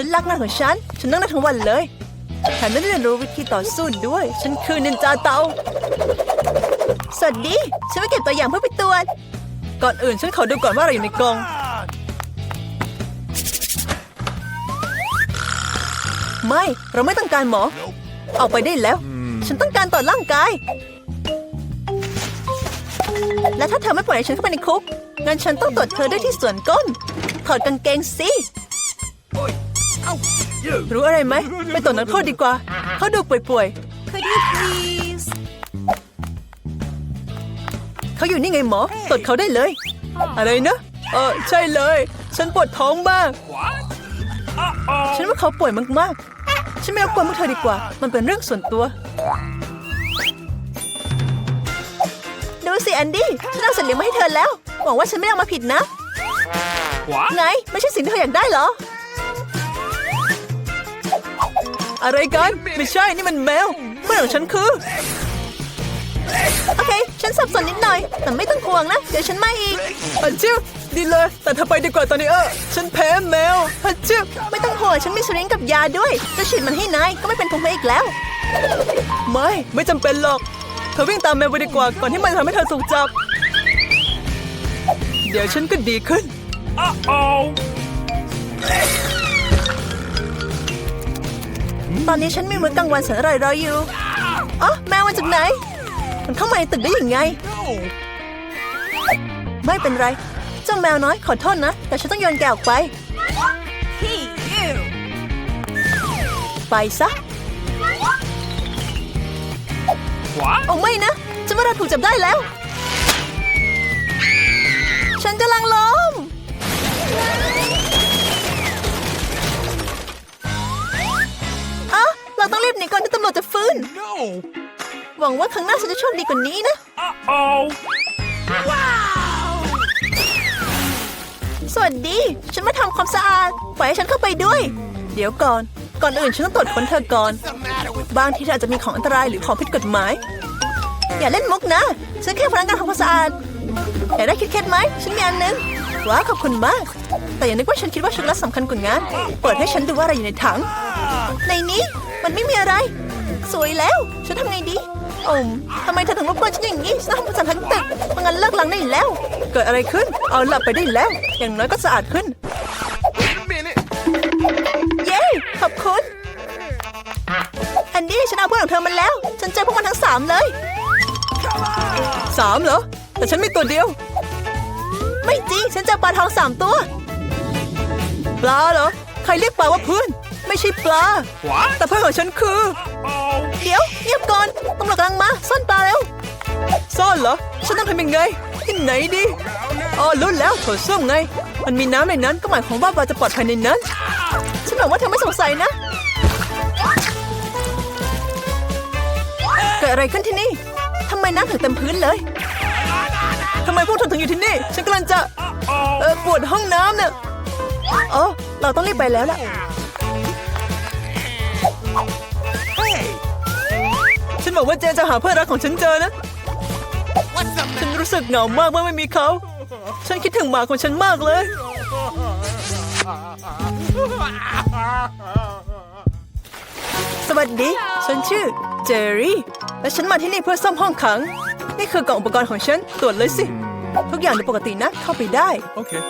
ฉันรักงานของฉัน ฉันนั่งได้ทั้งวันเลยแถมได้เรียนรู้วิธีต่อสู้ด้วย ฉันคือนินจาเตา สวัสดี ฉันมาเก็บตัวอย่างเพื่อไปตรวจ ก่อนอื่นฉันขอดูก่อนว่าอะไรอยู่ในกล่องไม่ เราไม่ต้องการหมอเอาไปได้แล้ว ฉันต้องการตรวจร่างกาย และถ้าเธอไม่ปล่อยให้ฉันเข้าไปในคุก งั้นฉันต้องตรวจเธอด้วยที่ส่วนก้น ถอดกางเกงสิ รู้อะไรไหม ไปตรวจนักโทษดีกว่า เขาดูป่วยๆ Could you please เขาอยู่นี่ไงหมอ ตรวจเขาได้เลย อะไรนะ เออใช่เลย ฉันปวดท้องมาก ฉันว่าเขาป่วยมากๆ ฉันไม่รบกวนพวกเธอดีกว่า มันเป็นเรื่องส่วนตัว ดูสิแอนดี้ ฉันเอาสัตว์เลี้ยงมาให้เธอแล้ว หวังว่าฉันไม่ได้เอามาผิดนะ What? ไง ไม่ใช่สิ่งที่เธออยากได้เหรอ อะไรกัน ไม่ใช่นี่มันแมวเพื่อนของฉันคือ โอเค ฉันสับสนนิดหน่อย แต่ไม่ต้องห่วงนะ เดี๋ยวฉันมาอีกฮัจจิวดีเลย แต่เธอไปดีกว่าตอนนี้เออ ฉันแพ้แมวฮัจจิวไม่ต้องห่วงฉันมีสลิงกับยาด้วย จะฉีดมันให้นายก็ไม่เป็นภูมิแพ้อีกแล้ว ไม่ ไม่จำเป็นหรอก เธอวิ่งตามแมวไปดีกว่าก่อนที่มันจะทำให้เธอถูกจับ เดี๋ยวฉันก็ดีขึ้น Uh-oh. ตอนนี้ฉันมีมื้อกลางวันแสนอร่อยรออยู่อ๋อแมวมาจากไหน มันเข้ามาในตึกได้ยังไง ไม่เป็นไร เจ้าแมวน้อยขอโทษนะ แต่ฉันต้องโยนแกออกไป ไปซะ What? โอ้ไม่นะฉันว่าเราถูกจับได้แล้ว ฉันกำลังล้ม ต้องรีบหนีก่อนที่ตำรวจจะฟื้น No. หวังว่าครั้งหน้าฉันจะโชคดีกว่านี้นะ Uh-oh. สวัสดี ฉันมาทำความสะอาดปล่อยให้ฉันเข้าไปด้วย เดี๋ยวก่อน ก่อนอื่นฉันต้องตรวจค้นเธอก่อน บางทีเธออาจจะมีของอันตรายหรือของผิดกฎหมาย อย่าเล่นมุกนะ ฉันแค่พนักงานทำความสะอาด อยากได้คิดเคล็ดไหม ฉันมีอันหนึงว้าวขอบคุณมาก แต่อย่านึกว่าฉันคิดว่าช็อกโกแลตสำคัญกว่างาน เปิดให้ฉันดูว่าอะไรอยู่ในถัง ในนี้ มันไม่มีอะไร สวยแล้ว ฉันทำไงดีโอมทำไมเธอถึงรบกวนฉันอย่างนี้ ฉันทำความสะอาดทั้งตึกเพราะงั้นเลิกล้างได้แล้ว เกิดอะไรขึ้น เอาหลับไปได้แล้ว อย่างน้อยก็สะอาดขึ้น Wait a minute. เย้ ขอบคุณแอนดี้ฉันเอาเพื่อนของเธอมาแล้ว ฉันเจอพวกมันทั้งสามเลยสามเหรอ แต่ฉันมีตัวเดียว ไม่จริง ฉันเจอปลาทองสามตัว ปลาเหรอ ใครเรียกปลาว่าเพื่อน ไม่ใช่ปลา What? แต่เพื่อนของฉันคือ Oh. เดี๋ยวเงียบก่อนตำรวจกำลังมาซ่อนปลาเร็วซ่อนเหรอ ฉันต้องทำยังไง ที่ไหนดีอ๋อรู้แล้วโถส้วมไง มันมีน้ำในนั้นก็หมายความว่าปลาจะปลอดภัยในนั้น ฉันหวังว่าเธอไม่สงสัยนะเกิดอะไรขึ้นที่นี่ทำไมน้ำถึงเต็มพื้นเลยทำไมพวกเธอถึงอยู่ที่นี่ ฉันกำลังจะ เอ Uh-oh. อปวดห้องน้ำเนี่ยอ๋อเราต้องรีบไปแล้วล่ะ Hey. ฉันบอกว่าเจนจะหาเพื่อนรักของฉันเจอนะ ฉันรู้สึกเหงามากเมื่อไม่มีเขา ฉันคิดถึงหมาของฉันมากเลย สวัสดี ฉันชื่อเจอรี่ และฉันมาที่นี่เพื่อซ่อมห้องขัง นี่คือกล่องอุปกรณ์ของฉัน ตรวจเลยสิ ทุกอย่างดูปกตินะ เข้าไปได้ Okay.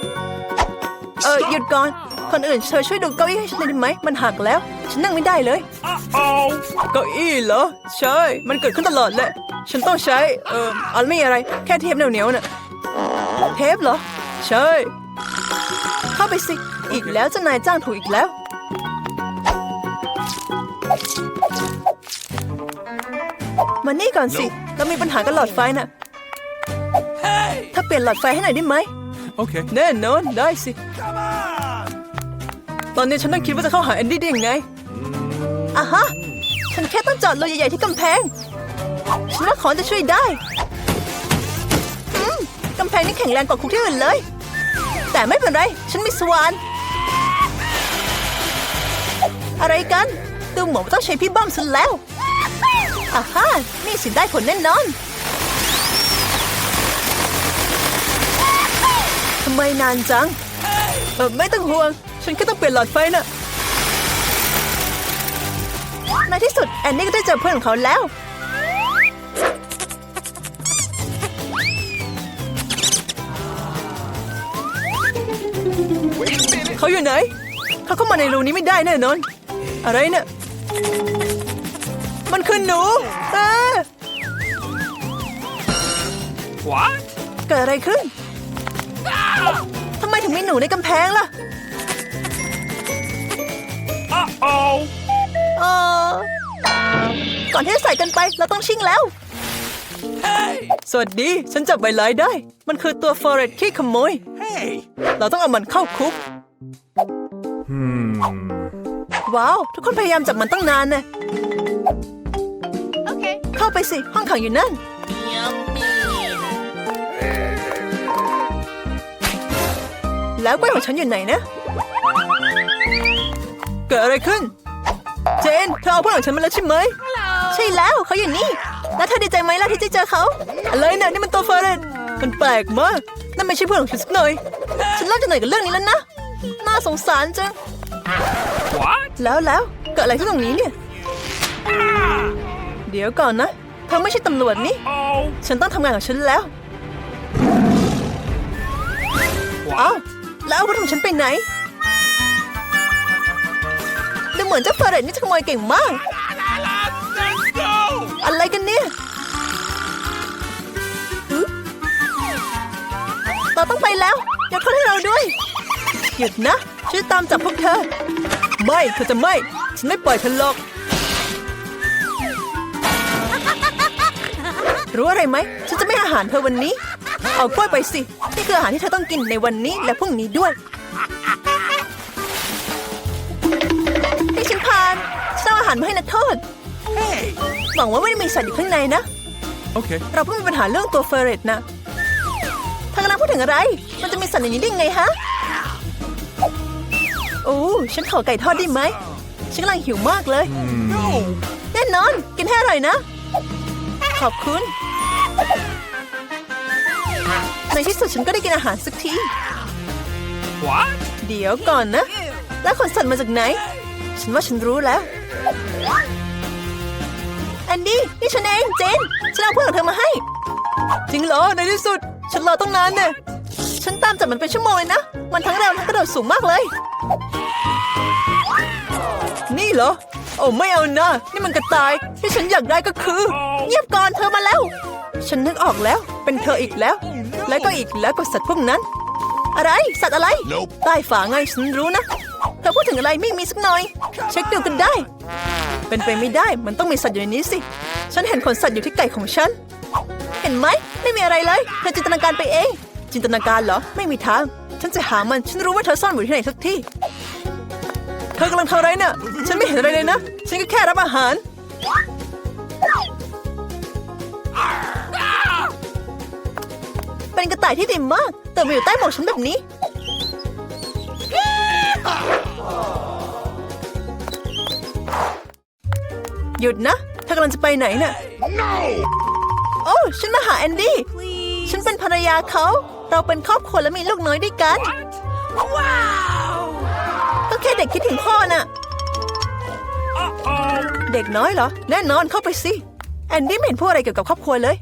เออหยุดก่อน คนอื่นเธอช่วยดูเก้าอี้ให้ฉันหน่อยได้ไหมมันหักแล้ว ฉันนั่งไม่ได้เลย Uh-oh. เก้าอี้เหรอใช่ มันเกิดขึ้นตลอดแหละ ฉันต้องใช้ เอ่ออันไม่อะไร แค่เทปเหนียวๆน่ะเทปเหรอ ใช่ เข้าไปสิ อีกแล้วเจ้านายจ้างถูกอีกแล้ว มานี่ก่อนสิ เรามีปัญหากับหลอดไฟน่ะ Hey. ถ้าเปลี่ยนหลอดไฟให้หน่อยได้ไหม Okay. แน่นอนได้สิ ตอนนี้ฉันต้องคิดว่าจะเข้าหาแอนดี้ได้ยังไงอะฮะ ฉันแค่ต้องจอดรถใหญ่ๆที่กำแพง ฉันว่าของจะช่วยได้กำแพงนี่แข็งแรงกว่าคุกที่อื่นเลย แต่ไม่เป็นไร ฉันมีสวาน อะไรกันดูเหมือนต้องใช้พี่บ้อมซะแล้วอะฮะนี่สิได้ผลแน่นอน ทำไมนานจังเออไม่ต้องห่วง ฉันแค่ต้องเปลี่ยนหลอดไฟน่ะในที่สุดแอนนี่ก็ได้เจอเพื่อนของเขาแล้ว Wait a minute. เขาอยู่ไหน เขาเข้ามาในรูนี้ไม่ได้แน่นอน อะไรเนี่ย มันคือหนูเอ้อ What? เกิดอะไรขึ้น ทำไมถึงมีหนูในกำแพงล่ะ Uh-oh. เออก่อนที่จะใส่กันไปเราต้องชิงแล้ว Hey. สวัสดี ฉันจับใบไลายได้ มันคือตัวฟอเรสขี้ขโมย Hey. เราต้องเอามันเข้าคุก ว้าว ทุกคนพยายามจับมันตั้งนานนะโอเคเข้าไปสิ ห้องขังอยู่นั่น แล้วกล้วยของฉันอยู่ไหนนะ เกิดอะไรขึ้น เจนเธอเอาเพื่อนของฉันมาแล้วใช่ไหม ใช่แล้วเขาอยู่นี่แล้วเธอดีใจไหมล่ะที่ได้เจอเขาอะไรเนี่ยนี่มันตัวเฟอร์เรนมันแปลกมากนั่นไม่ใช่เพื่อนของฉันสักหน่อย ฉันเริ่มจะเหนื่อยกับเรื่องนี้แล้วนะ น่าสงสารจัง What? แล้วแล้วเกิดอะไรขึ้นตรงนี้เนี่ย เดี๋ยวก่อนนะเธอไม่ใช่ตำรวจนี่ Oh. ฉันต้องทำงานของฉันแล้ว เอ้า What? แล้วอาวุธของฉันไปไหน ดูเหมือนเจ้าเฟอร์เรตนี่จะขโมยเก่งมาก Let's go. อะไรกันเนี่ยฮึเราต้องไปแล้วอย่าโทษให้เราด้วย หยุดนะฉันจะตามจับพวกเธอ ไม่เธอจะไม่ ฉันไม่ปล่อยเธอหรอก รู้อะไรไหม ฉันจะไม่ให้อาหารเธอวันนี้ เอากล้วยไปสิ นี่คืออาหารที่เธอต้องกินในวันนี้และพรุ่งนี้ด้วย ฉันเอาอาหารมาให้นักโทษ Hey. หวังว่าไม่ได้มีสัตว์อยู่ข้างในนะ Okay. เราเพิ่งมีปัญหาเรื่องตัวเฟอร์เรตนะเธอกำลังพูดถึงอะไร มันจะมีสัตว์อย่างนี้ได้ไงฮะ โอ้ ฉันขอไก่ทอดได้ไหม ฉันกำลังหิวมากเลย No. แน่นอน กินให้อร่อยนะ ขอบคุณ ในที่สุดฉันก็ได้กินอาหารสักที What? เดี๋ยวก่อนนะ แล้วขนสัตว์มาจากไหน ฉันว่าฉันรู้แล้ว แอนดี้นี่ฉันเองเจน ฉันเอาเพื่อนของเธอมาให้ จริงเหรอในที่สุด ฉันรอต้องนานเนี่ยฉันตามจับมันเป็นชั่วโมงเลยนะ มันทั้งเร็วทั้งกระโดดสูงมากเลย นี่เหรอ โอ้ไม่เอานะ นี่มันกระต่ายที่ฉันอยากได้ก็คือ เงียบก่อนเธอมาแล้ว ฉันนึกออกแล้ว เป็นเธออีกแล้ว และก็อีกแล้วก็สัตว์พวกนั้น อะไร สัตว์อะไร Nope ใต้ฝาไงฉันรู้นะ เธอพูดถึงอะไรไม่มีสักหน่อย เช็คดูกันได้ เป็นไปไม่ได้มันต้องมีสัตว์อยู่ในนี้สิ ฉันเห็นขนสัตว์อยู่ที่ไก่ของฉัน เห็นไหมไม่มีอะไรเลยเธอจินตนาการไปเอง จินตนาการเหรอไม่มีทาง ฉันจะหามันฉันรู้ว่าเธอซ่อนอยู่ที่ไหนสักที่ เธอกำลังทำอะไรเนี่ยฉันไม่เห็นอะไรเลยนะ ฉันก็แค่รับอาหารเป็นกระต่ายที่ดีมาก แต่มาอยู่ใต้หมวกฉันแบบนี้ หยุดนะเธอกำลังจะไปไหนน่ะ No. โอ้ฉันมาหาแอนดี้ ฉันเป็นภรรยาเขา เราเป็นครอบครัวและมีลูกน้อยด้วยกัน Wow. ก็แค่เด็กคิดถึงพ่อน่ะ Uh-oh. เด็กน้อยเหรอ แน่นอนเข้าไปสิ แอนดี้ไม่เห็นพูดอะไรเกี่ยวกับครอบครัวเลย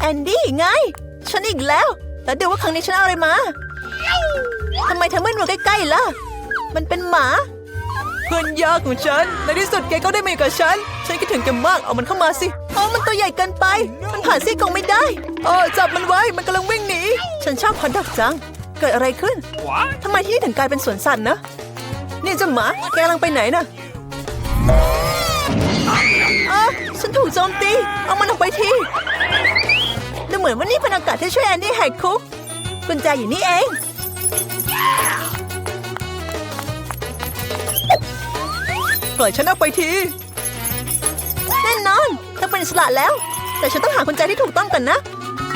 แอนดี้ไง ฉันอีกแล้ว แล้วเดี๋ยวว่าครั้งนี้ฉันเอาอะไรมา ทำไมเธอไม่มาใกล้ๆล่ะ มันเป็นหมาเพื่อนยากของฉัน ในที่สุดแกก็ได้มาอยู่กับฉัน ฉันคิดถึงแกมาก เอามันเข้ามาสิโอ้มันตัวใหญ่เกินไป มันผ่านซี่กรงไม่ได้โอ้จับมันไว้ มันกำลังวิ่งหนี ฉันชอบฮอตดอกจัง เกิดอะไรขึ้น What? ทำไมที่นี่ถึงกลายเป็นสวนสัตว์นะ นี่เจ้าหมา แกกำลังไปไหนน่ะอะฉันถูกโจมตี เอามันออกไปทีดูเหมือนว่านี่เป็นโอกาสที่ช่วยแอนดี้แหกคุกกุญแจอยู่นี่เอง ปล่อยฉันออกไปทีแน่นอนเธอเป็นอิสระแล้ว แต่ฉันต้องหากุญแจที่ถูกต้องกันนะ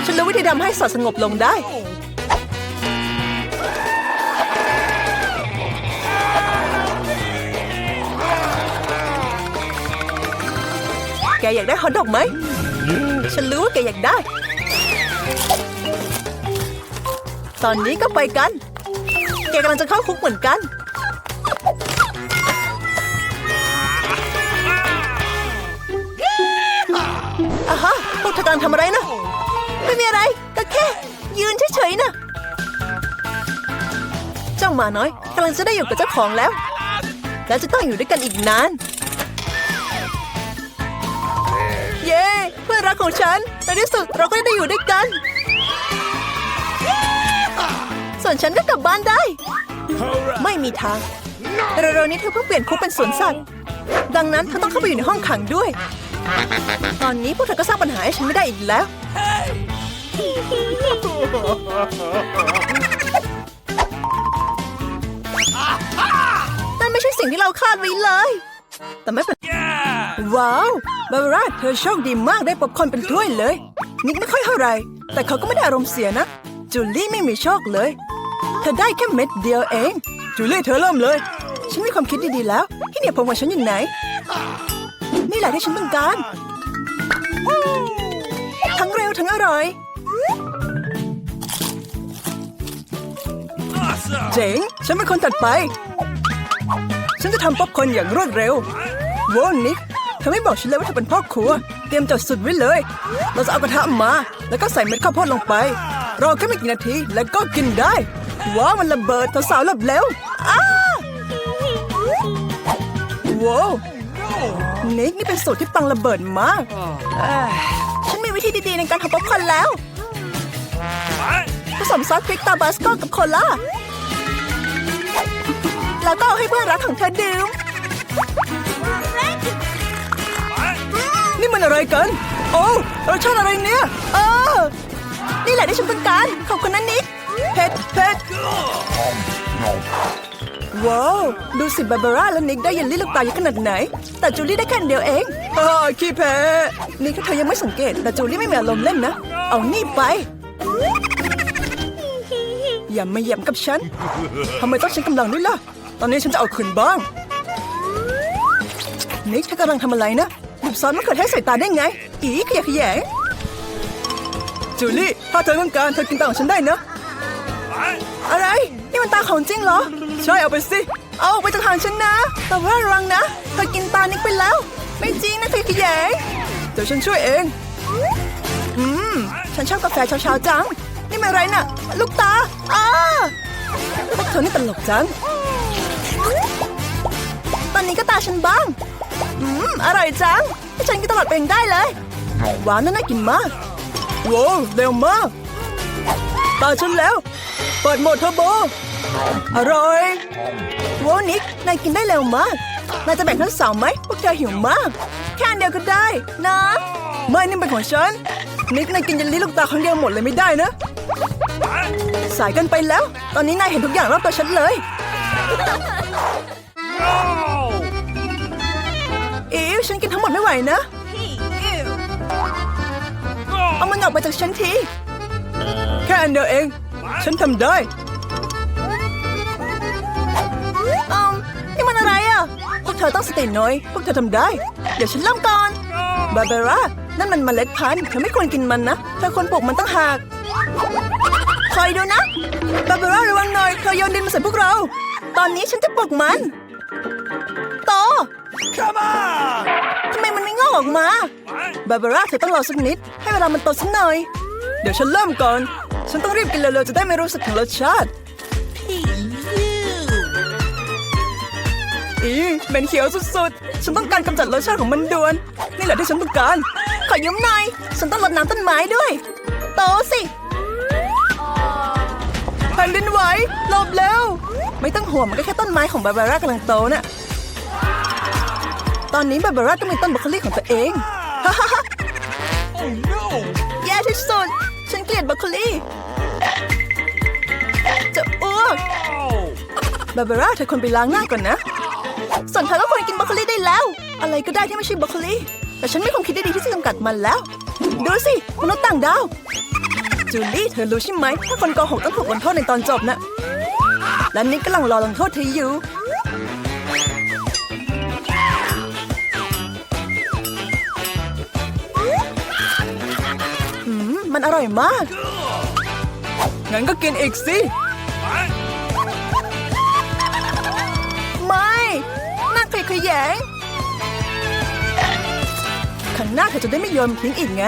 ฉันรู้วิธีทำให้สัตว์สงบลงได้ แกอยากได้ฮอตดอกไหม ฉันรู้ว่าแกอยากได้ ตอนนี้ก็ไปกัน แกกำลังจะเข้าคุกเหมือนกัน ลังทำอะไรนะ ไม่มีอะไรก็แค่ ยืนเฉยๆนะเจ้าหมาน้อยกำลังจะได้อยู่กับเจ้าของแล้ว และจะต้องอยู่ด้วยกันอีกนาน เย้เพื่อนรักของฉันในที่สุดเราก็ได้อยู่ด้วยกัน ส่วนฉันก็กลับบ้านได้ ไม่มีทางเร็วๆนี้เธอเพิ่งเปลี่ยนคุกเป็นสวนสัตว์ ดังนั้นเธอต้องเข้าไปอยู่ในห้องขังด้วย ตอนนี้พวกเธอก็สร้างปัญหาให้ฉันไม่ได้อีกแล้ว นั่นไม่ใช่สิ่งที่เราคาดไว้เลย แต่ไม่เป็น Yeah! ว้าว บาบาร่าเธอโชคดีมากได้ป๊อปคอร์นเป็นถ้วยเลย นิกไม่ค่อยเท่าไหรแต่เขาก็ไม่ได้อารมณ์เสียนะ จูลี่ไม่มีโชคเลย เธอได้แค่เม็ดเดียวเอง จูลี่เธอเริ่มเลย ฉันมีความคิดดีๆแล้ว ที่เหนียวผมของฉันอยู่ไหน นี่แหละที่ฉันต้องการ ทั้งเร็วทั้งอร่อย เจ๋ง ฉันเป็นคนตัดไป ฉันจะทำป๊อปคอนอย่างรวดเร็วโว้นิกเธอไม่บอกฉันเลยว่าเธอเป็นพ่อครัว เตรียมจัดสุดไว้เลย เราจะเอากระทะมา แล้วก็ใส่เม็ดข้าวโพดลงไป รอแค่ไม่กี่นาทีแล้วก็กินได้ ว้าวมันระเบิดสาวๆหลับเร็วอ้าว้าว นิกนี่เป็นสูตรที่ปังระเบิดมากเอ้ยฉันมีวิธีดีๆในการทำป๊อปคอร์นแล้ว What? ผสมซอสพริกตาบาสโกกับโคลาแล้วก็เอาให้เพื่อนรักของเธอดื่ม What? นี่มันอะไรกัน โอ้รสชาติอะไรเนี่ยเออนี่แหละที่ฉันต้องการ ขอบคุณนะนิกเผ็ดเผ็ด ว้าว ดูสิบาบาร่าและนิกได้เยลลี่ลูกตาเยอะขนาดไหน แต่จูลี่ได้แค่อันเดียวเองเออขี้แพ้นี่ถ้าเธอยังไม่สังเกต แต่จูลี่ไม่มีอารมณ์เล่นนะ เอานี่ไป อย่ามาเหยียบกับฉันทำไมต้องใช้กำลังด้วยล่ะ ตอนนี้ฉันจะเอาคืนบ้าง นิกเธอกำลังทำอะไรนะหยิบซอสมะเขือเทศใส่ตาได้ไง อีขยะแขยงจูลี่ ถ้าเธอต้องการเธอกินตาของฉันได้นะ What? อะไร นี่มันตาของจริงเหรอ ใช่เอาไปสิ เอาไปจากทางฉันนะ แต่ว่าระวังนะ เธอกินตานิกไปแล้ว ไม่จริงนะขยะแขยงเดี๋ยวฉันช่วยเอง อืม ฉันชอบกาแฟเช้าๆจัง นี่มันอะไรน่ะ ลูกตาอ้าพวกเธอนี่ตลกจัง ตอนนี้ก็ตาฉันบ้าง อืม อร่อยจังให้ฉันกินตลอดเองได้เลย หวานน่าน่ากินมากว้าวเร็วมากตาฉันแล้ว เปิดโหมดเทอร์โบ อร่อยว้าวนิกนายกินได้เร็วมากนายจะแบ่งทั้งสองไหมพวกเธอหิวมาก แค่อันเดียวก็ได้นะไม่นี่เป็นของฉันนิกนายกินเยันลี่ลูกตาครั้งเดียวหมดเลยไม่ได้นะ What? สายเกันไปแล้ว ตอนนี้นายเห็นทุกอย่างรอบตัวฉันเลย No! อิวฉันกินทั้งหมดไม่ไหวนะเอามันออกไปจากฉันที แค่อันเดียวเอง ฉันทำได้ ธอต้องสติหน่อย พวกเธอทำได้ เดี๋ยวฉันเริ่มก่อน บาบาร่า นั่นมันเมล็ดพันธุ์เธอไม่ควรกินมันนะ เธอควรปลูกมันตั้งหาก คอยดูนะ บาบาร่าระวังหน่อย เธอโยนดินมาใส่พวกเรา ตอนนี้ฉันจะปลูกมัน โต Come on! ทำไมมันไม่งอกออกมา What? บาบาร่าเธอต้องรอสักนิด ให้เวลามันโตสักหน่อย เดี๋ยวฉันเริ่มก่อน ฉันต้องรีบกินเร็วๆจะได้ไม่รู้สึกถึงรสชาติ อีเป็นเขียวสุดๆ ฉันต้องการกำจัดรสชาติของมันด่วน นี่แหละที่ฉันต้องการ ขอยืมหน่อย ฉันต้องรดน้ำต้นไม้ด้วย โตสิแผ่นดินไหวหลบเร็ว ไม่ต้องห่วงมันก็แค่ต้นไม้ของบาบาร่ากำลังโตน่ะตอนนี้บาบาร่าก็มีต้นบรอกโคลีของตัวเอง Oh no! แย่ที่สุด ฉันเกลียดบรอกโคลีจะอ้วกบาบาร่าเธอควรไปล้างหน้าก่อนนะ ส่วนเธอก็ควรกินบรอกโคลีได้แล้ว อะไรก็ได้ที่ไม่ใช่บรอกโคลีแต่ฉันไม่คงคิดได้ดีที่จะจำกัดมันแล้ว ดูสิมนุษย์ต่างดาว จูลี่เธอรู้ใช่ไหมถ้าคนโกหกต้องถูกลงโทษในตอนจบนะและนิกกำลังรอลงโทษเธออยู่อืมมันอร่อยมาก งั้นก็กินอีกสิ ยขยงครั้งหน้าเธอจะได้ไม่โยนทิ้งอีกไง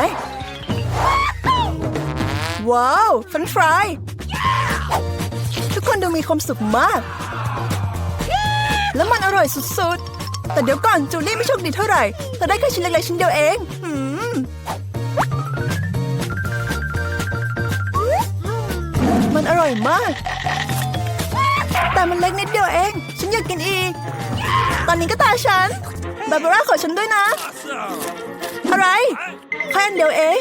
ว้าวฟรนฟราย ทุกคนดูมีความสุขมาก แล้วมันอร่อยสุดๆ แต่เดี๋ยวก่อนจูลี่ไม่โชคดีเท่าไหร่เธอได้แค่ชิ้นเล็กๆชิ้นเดียวเองมมันอร่อยมาก แต่มันเล็กนิดเดียวเอง ฉันอยากกินอีก ตอนนี้ก็ตาฉัน บาบาร่าขอฉันด้วยนะ Awesome. อะไรแค่อันเดียวเอง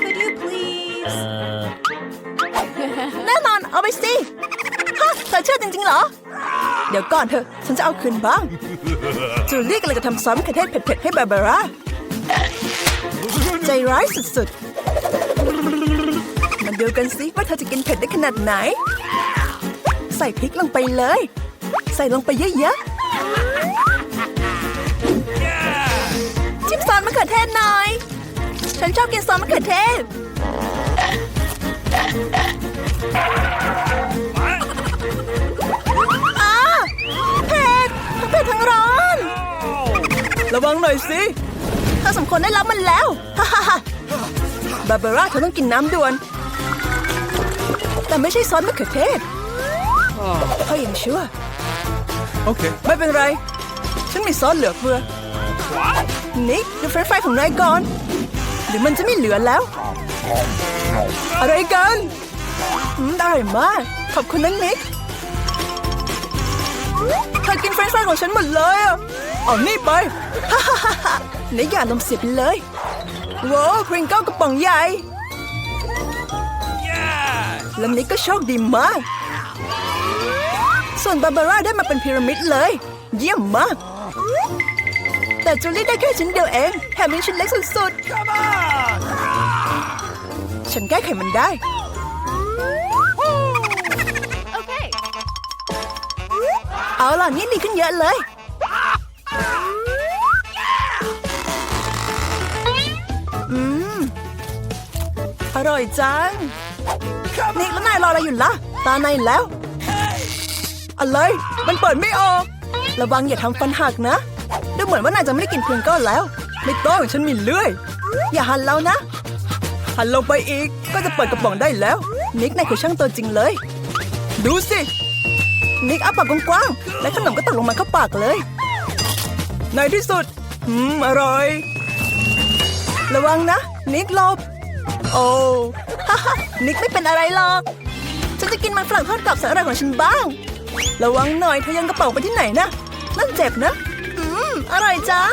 Could you please? แน่นอนเอาไปสิฮะเธอเชื่อจริงๆเหรอ เดี๋ยวก่อนเถอะ ฉันจะเอาคืนบ้าง จูลี่กำลังจะทำซอสมะเขือเทศเผ็ดๆให้บาบาร่า ใจร้ายสุดๆ มาดูกันสิว่าเธอจะกินเผ็ดได้ขนาดไหน ใส่พริกลงไปเลย ใส่ลงไปเยอะ Yeah. ๆ ชิมซอสมะเขือเทศหน่อย ฉันชอบกินซอสมะเขือเทศ What? อ้าเผ็ดทั้งเผ็ดทั้งร้อน Oh. ระวังหน่อยสิเธอสมควรได้รับมันแล้ว ฮ่าฮ่าฮ่าบาบาร่าเธอต้องกินน้ำด่วน แต่ไม่ใช่ซอสมะเขือเทศเธอยังชั่ว Okay. ไม่เป็นไร ฉันมีซอสเหลือเฟือ What? นิกดูเฟรนช์ฟรายของนายก่อนหรือมันจะไม่เหลือแล้ว อะไรกันอืมอร่อยมาก ขอบคุณนะนิกเธอกินเฟรนช์ฟรายของฉันหมดเลยอะเอานี่ไปนิกอย่าลมณ์เสียไปเลยว้าวพริงเกิลกระป๋องใหญ่ Yeah. แล้วนิกก็โชคดีมาก ส่วนบาบาร่าได้มาเป็นพีระมิดเลย เยี่ยมมาก แต่จูลี่ได้แค่ชิ้นเดียวเองแถมยังชิ้นเล็กสุด Come on. ๆฉันแก้ไขมันได้ Okay. เอาล่ะนี่ดีขึ้นเยอะเลย อืม อร่อยจังนี่แล้วนายรออะไรอยู่ล่ะ ตานายแล้ว อะไร มันเปิดไม่ออก ระวังอย่าทำฟันหักนะ ดูเหมือนว่านายจะไม่ได้กินเพียงก้อนแล้ว ไม่ต้องฉันมีเลื่อย อย่าหันแล้วนะ หันลงไปอีก ก็จะเปิดกระป๋องได้แล้ว นิกนายคือช่างตัวจริงเลย ดูสิ นิกอ้าปากกว้างๆ และขนมก็ตกลงมาเข้าปากเลย ในที่สุด อืม อร่อย ระวังนะ นิกหลบ โอ้ฮ่าฮนิกไม่เป็นอะไรหรอก ฉันจะกินมันฝรั่งทอดกับสาหร่ายของฉันบ้าง ระวังหน่อยเธอยังกระเป๋าไปที่ไหนนะ นั่นเจ็บนะ อืมอร่อยจัง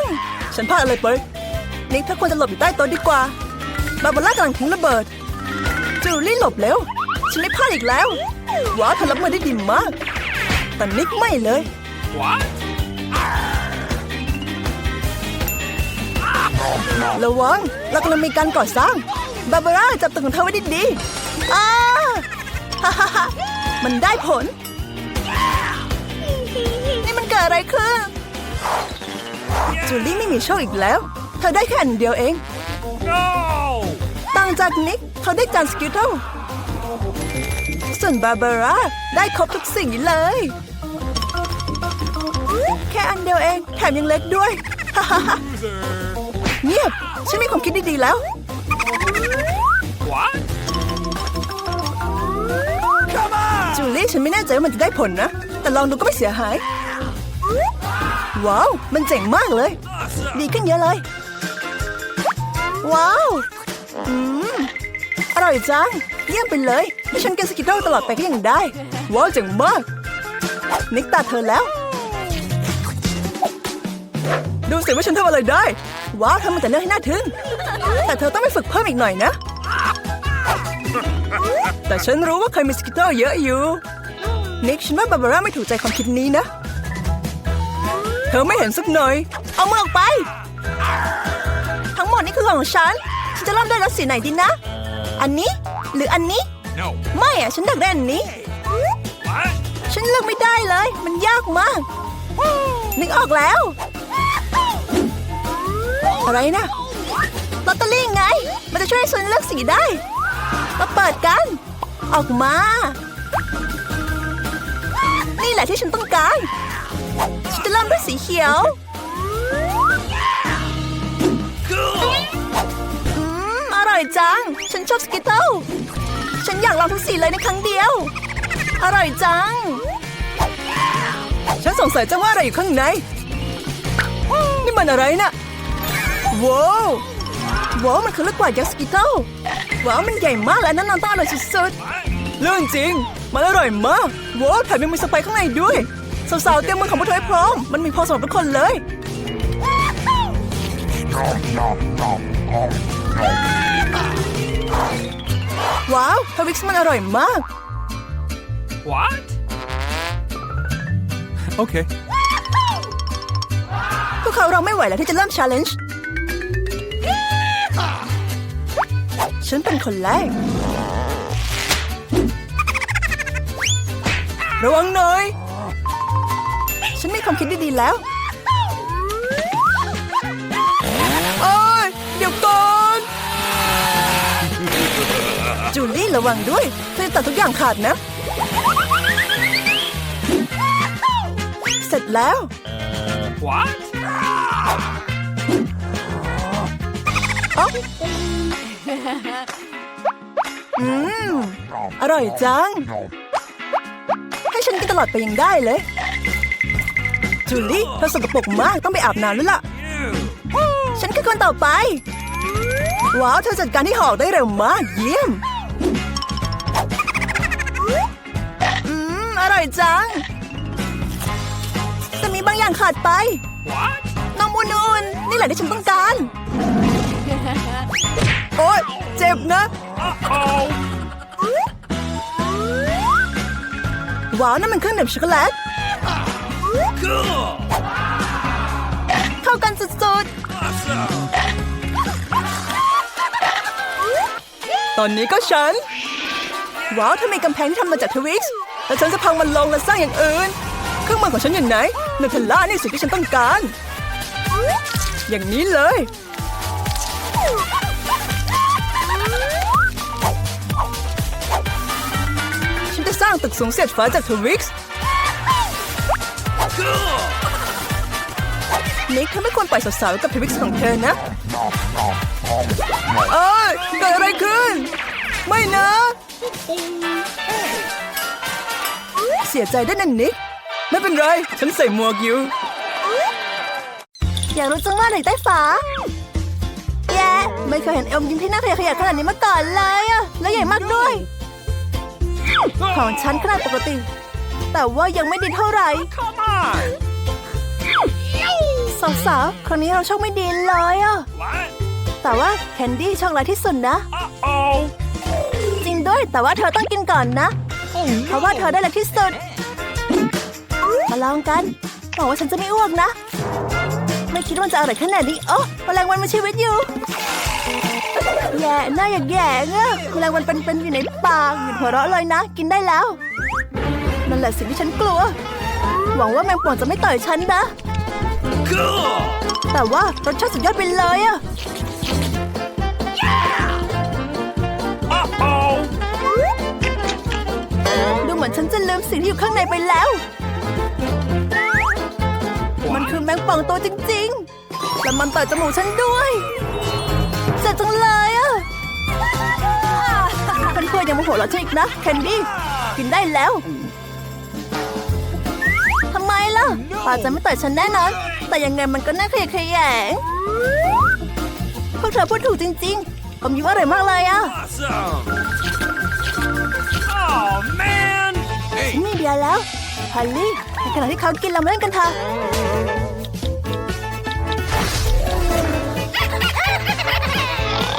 ฉันพลาดอะไรไปนิกเธอควรจะหลบอยู่ใต้โต๊ะดีกว่า บาบาร่ากำลังทิ้งระเบิด จูลี่หลบเร็วฉันไม่พลาดอีกแล้ว ว้าวเธอรับมือได้ดีมาก แต่นิกไม่เลย What? ระวังเรากำลังมีการก่อสร้าง บาบาร่าจับตัวของเธอไว้ดีๆอ้าฮ่าฮ่าฮ่ามันได้ผลนี่มันเกิดอะไรขึ้น จูลี่ไม่มีโชคอีกแล้ว เธอได้แค่อันเดียวเอง No. ต่างจากนิกเขาได้จานสกิทเทิลส่วนบาบาร่าได้ครบทุกสิ่งเลย แค่อันเดียวเอง แถมยังเล็กด้วยฮ่าฮ่าฮ่า Loser. เงียบ ฉันมีความคิดดีๆแล้ว What? Come on. จูลี่ฉันไม่แน่ใจว่ามันจะได้ผลนะ แต่ลองดูก็ไม่เสียหาย ว้าว มันเจ๋งมากเลย ดีขึ้นเยอะเลย ว้าว อืม อร่อยจัง เยี่ยมไปเลยถ้ฉันกินสกิทเทิลตลอดไปก็ยังได้ ว้าวเจ๋งมาก นิกตาเธอแล้ว ดูสิว่าฉันทำอะไรได้ ว้าวทำมันแต่เรื่องให้น่าทึ่ง แต่เธอต้องไปฝึกเพิ่มอีกหน่อยนะ แต่ฉันรู้ว่าเคยมีสกิทเทิลเยอะอยู่ นิกฉันว่าบาบาร่าไม่ถูกใจความคิดนี้นะ เธอไม่เห็นสักหน่อย เอามือออกไป ทั้งหมดนี่คือของฉัน ฉันจะเริ่มด้วยรสสีไหนดีนะ อันนี้หรืออันนี้ No. ไม่อะฉันอยากได้อันนี้ What? ฉันเลือกไม่ได้เลย มันยากมาก นึกออกแล้ว อะไรนะลอตเตอรี่ไง มันจะช่วยให้ฉันเลือกสีได้ มาเปิดกัน ออกมา นี่แหละที่ฉันต้องการ ฉันจะเริ่มด้วยสีเขียว Cool. อืมอร่อยจัง ฉันชอบสกิตเติลฉันอยากลองทั้งสีเลยในครั้งเดียว อร่อยจัง ฉันสงสัยจังว่าอะไรอยู่ข้างใน นี่มันอะไรนะ่ะว้าวว้าวมันคือลูกกวาดยักษ์สกิตเติลว้าวมันใหญ่มากและน้ำนอนต้องอร่อยสุดๆเรื่องจริง มันอร่อยมากว้าวแถมยังมีสไปซ์ข้างในด้วย สาวๆเตรียมมือของพวกเธอให้พร้อม มันมีพอสำหรับทุกคนเลย ว้าวทวิกซ์มันอร่อยมาก What? Okay. พวกเขาเราไม่ไหวแล้วที่จะเริ่ม challenge ฉันเป็นคนแรก ระวังหน่อย ฉันมีความคิดดีๆแล้วโอ้ยเดี๋ยวก่อนจูลี่ระวังด้วยเธอจะตัดทุกอย่างขาดนะ เสร็จแล้ว What? เอ้าอืม อร่อยจัง ให้ฉันกินตลอดไปยังได้เลย จูลี่เธอสกปรกมากต้องไปอาบน้ำแล้วล่ะ ฉันคือคนต่อไป ว้าว เธอจัดการที่หอกได้เร็วมากเยี่ยม อืม อร่อยจัง แต่มีบางอย่างขาดไป What? นมอุ่นๆนี่แหละที่ฉันต้องการ โอ๊ย เจ็บนะ ว้าวนั่นมันเครื่องดื่มช็อกโกแลต เข้ากันสุด Awesome. ๆตอนนี้ก็ฉัน ว้าวถ้ามีกำแพงที่ทำมาจากทวิกแล้วฉันจะพังมันลงและสร้างอย่างอื่น เครื่องมือของฉันอยู่ไหนนูเทลล่านี่สิ่งที่ฉันต้องการ อย่างนี้เลย ฉันจะสร้างตึกสูงเสียดฟ้าจากทวิกซ์ นิกเธอไม่ควรปล่อยสาวๆไว้กับทวิกซ์ของเธอนะเอ้ยเกิดอะไรขึ้น ไม่นะ เสียใจด้วยนั่นนิก ไม่เป็นไร ฉันใส่หมวกอยู่ อยากรู้จังว่าไหนใต้ฝาแย่ไม่เคยเห็นเอ็มยิ้มที่น่าขยะแขยะขนาดนี้มาก่อนเลยอะแล้วใหญ่มากด้วย ของฉันขนาดปกติ แต่ว่ายังไม่ดีเท่าไหร่ Come on. สาวๆครั้งนี้เราโชคไม่ดีเลยอะ What? แต่ว่าแคนดี้โชคร้ายที่สุดนะ Uh-oh. จริงด้วยแต่ว่าเธอต้องกินก่อนนะ Oh เพราะว่าเธอได้เล็กที่สุด มาลองกันหวังว่าฉันจะไม่อ้วกนะ ไม่คิดว่ามันจะอร่อยขนาดนี้โอ้แมลงวันมีชีวิตอยู่ แย่หน้าอยากแย่เงอะแมลงวันเป็นๆอยู่ในปากหยุดหัวเราะเลยนะ กินได้แล้วนั่นแหละสิ่งที่ฉันกลัว หวังว่าแมงป่องจะไม่ต่อยฉันนะ Cool. แต่ว่ารสชาติสุดยอดไปเลยอะ Uh-oh. ดูเหมือนฉันจะลืมสิ่งที่อยู่ข้างในไปแล้ว มันคือแมงป่องตัวจริงๆ และมันต่อยจมูกฉันด้วยเจ็บจังเลยอะเพื่อนๆยังโมโหเราฉันอีกนะ แคนดี้ กินได้แล้ว ป่าจะไม่ต่อยฉันแน่นอน แต่ยังไงมันก็น่าขยะแขยงพวกเธอพูดถูกจริงๆ ผมยิ้มอร่อยมากเลยอะ Awesome. Oh, man. ฉันมีเบียร์แล้วพอลลี่ในขณะที่เขากินเรามาเล่นกันเถอะ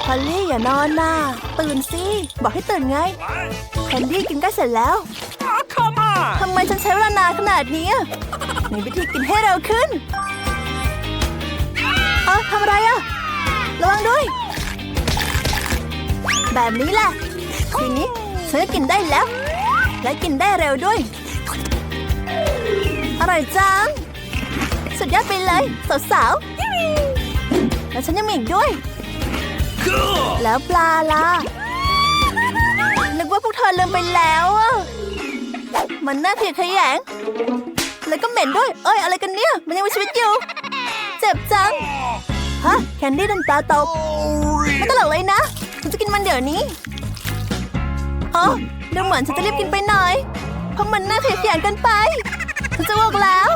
พอลลี่อย่านอนนะตื่นสิ บอกให้ตื่นไง What? แคนดี้กินใกล้เสร็จแล้ว Oh, come on. ทำไมฉันใช้เวลานานขนาดนี้อะมีวิธีกินให้เร็วขึ้นเออทำอะไรอะระวังด้วย แบบนี้แหละ ทีนี้ฉันก็กินได้แล้ว และกินได้เร็วด้วย อร่อยจัง สุดยอดไปเลย สาวๆ แล้วฉันยังมีอีกด้วย Cool. แล้วปลาล่ะนึกว่าพวกเธอลืมไปแล้วอะ มันน่าเกลียดขยง แล้วก็เหม็นด้วย เอ้ย อะไรกันเนี่ย มันยังมีชีวิตอยู่ เจ็บจัง ฮะ แคนดี้โดนปลาตบไม่ตลกเลยนะฉันจะกินมันเดี๋ยวนี้อ๋อดูเหมือนฉันจะรีบกินไปหน่อย เพราะมันน่าขยันเกันไป ฉันจะบอกแล้ว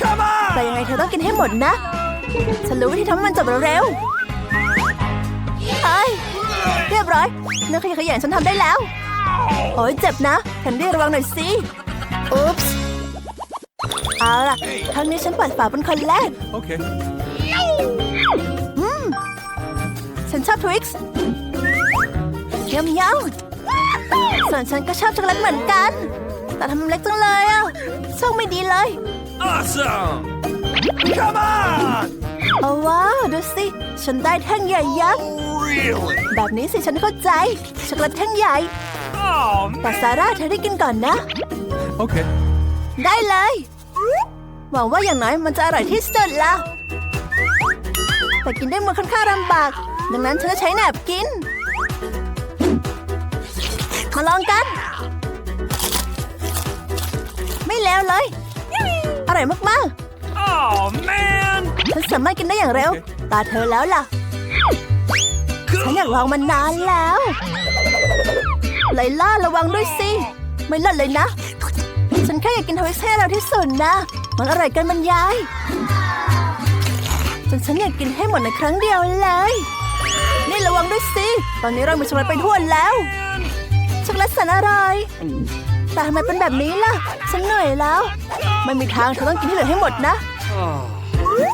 Come แต่ on! ยังไงเธอต้องกินให้หมดนะ ฉันรู้วิธีทำให้มันจบเร็วๆเอ้ยเรียบร้อยนักขยะแขยงฉันทำได้แล้ว โอ้ยเจ็บนะแคนดี้ระวังหน่อยสิ อุ๊ปส์เอาล่ะครั้งนี้ฉันเปิดฝาเป็นคนแรก Okay. ฉันชอบทวิกซ์เยี่ยมยส่วนฉันก็ชอบช็อกโกแลตเหมือนกัน แต่ทำไมเล็กจังเลยอะโชคไม่ดีเลย Awesome! Come on! เอาว้าวดูสิ ฉันได้แท่งใหญ่ยักษ์ Really? แบบนี้สิฉันเข้าใจ ช็อกโกแลตแท่งใหญ่ Oh, แต่ซาร่าเธอได้กินก่อนนะ Okay. ได้เลย หวังว่าอย่างน้อยมันจะอร่อยที่สุดละแต่กินด้วยมือค่อนข้างลำบาก ดังนั้นฉันจะใช้แหนบกิน มาลองกัน ไม่แล้วเลย อร่อยมาก Oh, man! ๆฉันสามารถกินได้อย่างเร็ว ตาเธอแล้วล่ะ ฉันอยากลองมันนานแล้ว ไลล่าระวังด้วยสิ ไม่เลิศเลยนะ ฉันแค่อยากกินทวิสให้เราที่สุดนะ มันอร่อยเกินบรรยายจนฉันอยากกินให้หมดในครั้งเดียวเลย นี่ระวังด้วยสิ ตอนนี้เรามีช็อกโกแลตไปทั่วแล้ว ช็อกโกแลตแสนอร่อย แต่ทำไมเป็นแบบนี้ล่ะ ฉันเหนื่อยแล้ว ไม่มีทางเธอต้องกินให้เหลือให้หมดนะ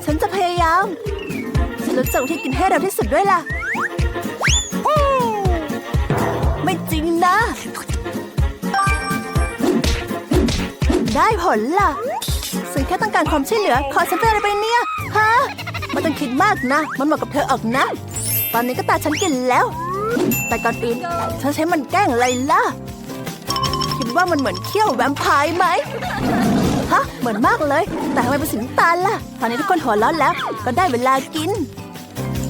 ฉันจะพยายาม ฉันรู้จักวิธีกินให้เร็วที่สุดด้วยล่ะ ริงนะ ได้ผลล่ะฉันแค่ต้องการความช่วยเหลือ ขอฉันเป็นอะไรไปเนี่ย ฮะไม่ต้องคิดมากนะ มันเหมาะกับเธอออกนะ ตอนนี้ก็ตาฉันกินแล้ว แต่ก่อนอื่นฉันใช้มันแกล้งอะไรล่ะ คิดว่ามันเหมือนเขี้ยวแวมไพร์ไหมฮะเหมือนมากเลย แต่ทำไมเป็นสีน้ำตาลล่ะ ตอนนี้ทุกคนหัวเราะแล้ว ก็ได้เวลากิน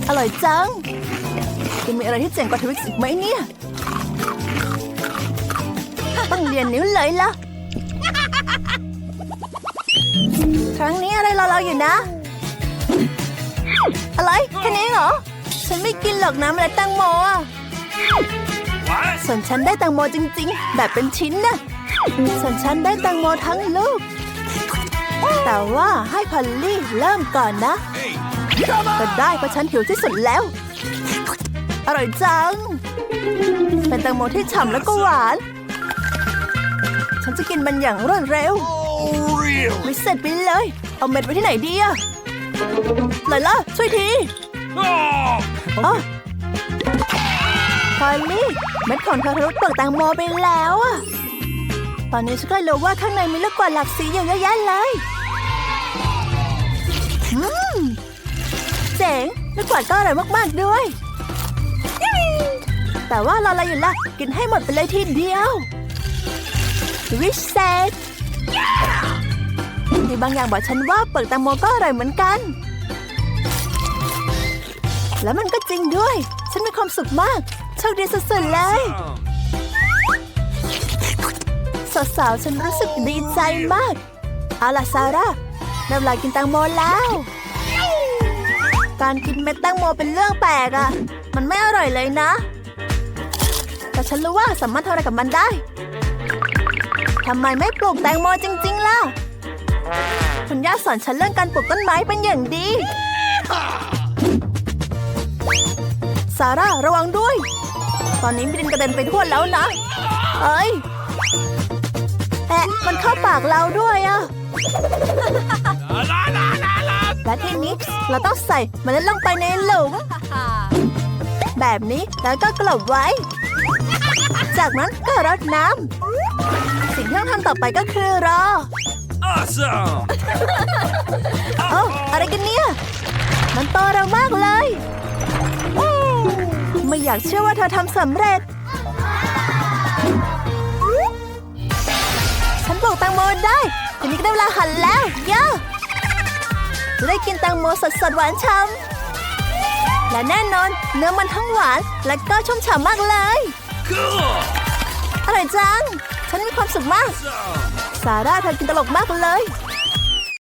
อร่อยจังจะมีอะไรที่เจ๋งกว่าทวิกซ์อีกไหมเนี่ย ต้องเรียนนิ้วเลยล่ะ ครั้งนี้อะไรรอเราอยู่นะ อะไรแค่นี้เหรอ ฉันไม่กินหรอกนะเมล็ดแตงโมอะส่วนฉันได้แตงโมจริง ๆ แบบเป็นชิ้นนะส่วนฉันได้แตงโมทั้งลูก แต่ว่าให้พอลลี่เริ่มก่อนนะ ก็ได้เพราะฉันหิวที่สุดแล้ว อร่อยจัง เป็นแตงโมที่ฉ่ำแล้วก็หวาน ฉันจะกินมันอย่างรวดเร็ว Oh, really? ไม่เสร็จไปเลย เอาเม็ดไว้ที่ไหนดีอะไลล่ะ ช่วยที Oh! อ๋อพอลลี่เม็ดของเธอทะลุเปลือกแตงโมไปแล้วอะตอนนี้ฉันก็รู้ว่าข้างในมีลูกกวาดหลากสีอยู่เยอะแยะเลยอืมเจ๋งลูกกวาดก็อร่อยมากๆด้วย แต่ว่ารออะไรอยู่ล่ะ กินให้หมดไปเลยทีเดียว วิชเซตมีบางอย่างบอกฉันว่าเปลือกแตงโมก็อร่อยเหมือนกัน แล้วมันก็จริงด้วย ฉันมีความสุขมาก โชคดีสุดๆเลยสาวๆฉันรู้สึกดีใจมาก เอาล่ะซาร่าได้เวลากินแตงโมแล้ว การกินเม็ดแตงโมเป็นเรื่องแปลกอะมันไม่อร่อยเลยนะ แต่ฉันรู้ว่าสามารถทำอะไรกับมันได้ ทำไมไม่ปลูกแตงโมจริง ๆ ล่ะ คุณย่าสอนฉันเรื่องการปลูกต้นไม้เป็นอย่างดี ซาร่าระวังด้วย ตอนนี้มีดินกระเด็นไปทั่วแล้วนะ เอ้ยแอะมันเข้าปากเราด้วยอะ la, la, la, la. และทีนี้เราต้องใส่เมล็ดลงไปในหลุม แบบนี้แล้วก็กลบไว้ จากนั้นก็รดน้ำสิ่ง ที่ต้องทำต่อไปก็คือรอ Awesome! โอ้อะไรกันเนี่ย มันโตเร็วมากเลยอู้ไม่อยากเชื่อว่าเธอทำสำเร็จ ฉันปลูกแตงโมได้ทีนี้ก็ได้เวลาหั่นแล้วย่าจะได้กินแตงโมสดๆหวานฉ่ำและแน่นอนเนื้อมันทั้งหวาน และก็ชุ่มฉ่ำมากเลย Cool! อร่อยจัง ฉันมีความสุขมาก ซาร่าเธอกินตลกมากเลย